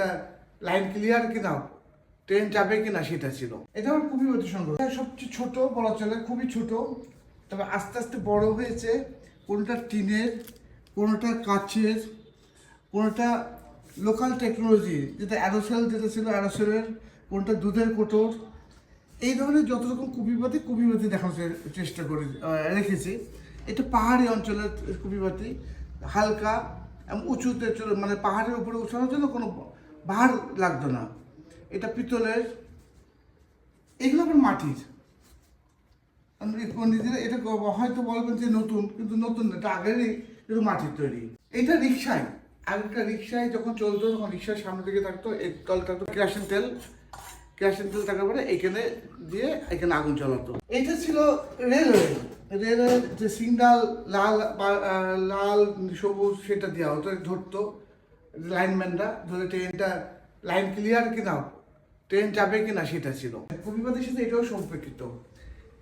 ট্রেনটা line clear কিনা train যাবে কিনা সেটা ছিল। এটা আমার খুবই অতি এটা সবচেয়ে ছোট, বলা চলে, খুবই ছোট। তবে আস্তে আস্তে বড় হয়েছে। কোনোটা টিনের, কোনোটা কাচের, কোনোটা লোকাল টেকনোলজি যেটা অ্যারোসেল যেটা ছিল অ্যারোসেলের কোনটা দুধের কোটর। এই ধরনের যত রকম কুপিবাতি কুপিবাতি দেখানোর চেষ্টা করে রেখেছি। এটা পাহাড়ি অঞ্চলের কুপিবাতি হালকা এবং উঁচুতে চলে মানে পাহাড়ের উপরে উঠানোর জন্য কোনো ভার লাগতো না। এটা পিতলের এগুলো আবার মাটির। নিজেরা এটা হয়তো বলবেন যে নতুন কিন্তু নতুন না, এটা আগেরই কিন্তু মাটির তৈরি। এটা রিক্সায় আগেরটা রিক্সায় যখন চলতো তখন রিক্সার সামনে দিকে থাকতো এই তল থাকতো কেরাসিন তেল। কেরাসিন তেল থাকার পরে এখানে দিয়ে এখানে আগুন জ্বালাতো। এটা ছিল রেলওয়ে। রেলওয়ে যে সিগনাল লাল লাল সবুজ সেটা দেওয়া হতো ধরতো। লাইনম্যানরা ধরে ট্রেনটা লাইন ক্লিয়ার কিনা ট্রেন যাবে কিনা সেটা ছিল। কবিবাদের সাথে এটাও সম্পর্কিত।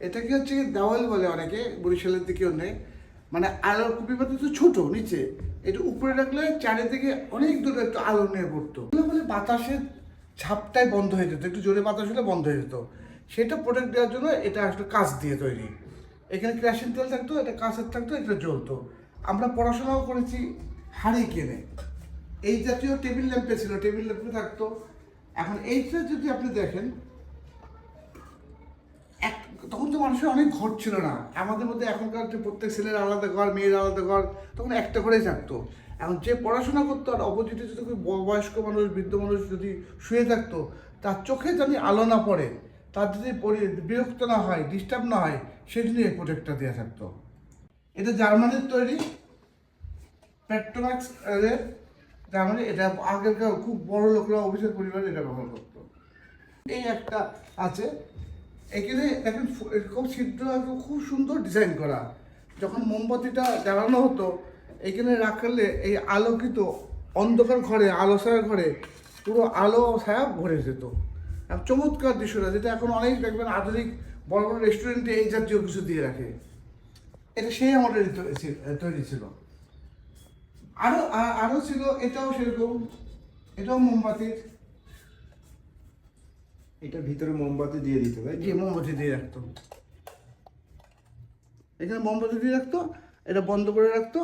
এটাকে হচ্ছে দেওয়াল বলে অনেকে, বরিশালের দিকে অনেক মানে আলো কপিপাতি তো ছোট, নিচে। এটা উপরে রাখলে চারিদিকে অনেক দূরে একটু আলো নিয়ে পড়তো। বলে বাতাসের ঝাপটাই বন্ধ হয়ে যেত, একটু জোরে বাতাস হলে বন্ধ হয়ে যেত। সেটা প্রোটেক্ট দেওয়ার জন্য এটা আসলে কাঁচ দিয়ে তৈরি। এখানে কেরাসিন তেল থাকতো, এটা কাঁচের থাকতো, এটা জ্বলতো। আমরা পড়াশোনাও করেছি হাড়ি কেনে এই জাতীয় টেবিল ল্যাম্পে ছিল, টেবিল ল্যাম্পে থাকতো। এখন এইটা যদি আপনি দেখেন, এক, তখন তো মানুষের অনেক ঘর ছিল না। আমাদের মধ্যে এখনকার যে প্রত্যেক ছেলের আলাদা ঘর, মেয়ের আলাদা ঘর, তখন একটা করেই থাকতো। এখন যে পড়াশোনা করতো আর অপোজিটে যদি বয়স্ক মানুষ, বৃদ্ধ মানুষ যদি শুয়ে থাকতো, তার চোখে যদি আলো না পড়ে। তার যদি বিরক্ত না হয়, ডিস্টার্ব না হয় সেই জন্য এই প্রোটেক্টটা দেওয়া থাকতো। এটা জার্মানির তৈরি পেট্রোম্যাক্স এর জার্মানি এটা আগেরকার খুব বড় লোকরা অফিসের পরিবার এটা ব্যবহার করতো। এই একটা আছে। এখানে এখন এরকম ছিদ্র খুব সুন্দর ডিজাইন করা। যখন মোমবাতিটা জ্বালানো হতো, এখানে রাখলে এই আলোকিত অন্ধকার ঘরে, আলো ছায়া ঘরে পুরো আলো ছায়া ভরে যেত। চমৎকার দৃশ্যটা, যেটা এখন অনেক দেখবেন আধুনিক বড় বড় রেস্টুরেন্টে এই জাতীয় কিছু দিয়ে রাখে। এটা সেই আমাদের তৈরি ছিল। আরও আ- আরও ছিল এটাও সেরকম এটাও মোমবাতির এটার ভিতরে মোমবাতি দিয়ে দিতে তাই যে মোমবাতি দিয়ে রাখতো এখানে মোমবাতি দিয়ে রাখতো এটা বন্ধ করে রাখতো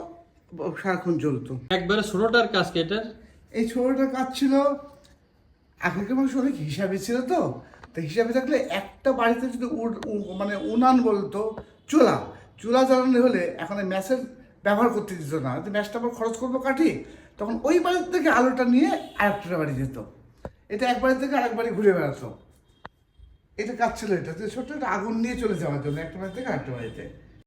সারাক্ষণ জ্বলতো। একবারে ছোটটার কাজ কি এটার? এই ছোটটা কাজ ছিল এখনকার মানুষ অনেক হিসাবে ছিল তো তো হিসাবে থাকলে একটা বাড়িতে যদি উড- উ- মানে উনান বলতো চুলা চুলা জ্বালানো হলে এখন ম্যাচের ব্যবহার করতে দিত না। যে ম্যাচটা আবার খরচ করব কাঠি, তখন ওই বাড়ির থেকে আলোটা নিয়ে আরেকটা বাড়ি যেত। এটা এক বাড়ি থেকে আরেক বাড়ি ঘুরে বেড়াতো। এটা কাজ ছিল এটা। যে ছোট্ট একটা আগুন নিয়ে চলে যাওয়ার জন্য একটা বাড়ি থেকে আরেকটা বাড়িতে।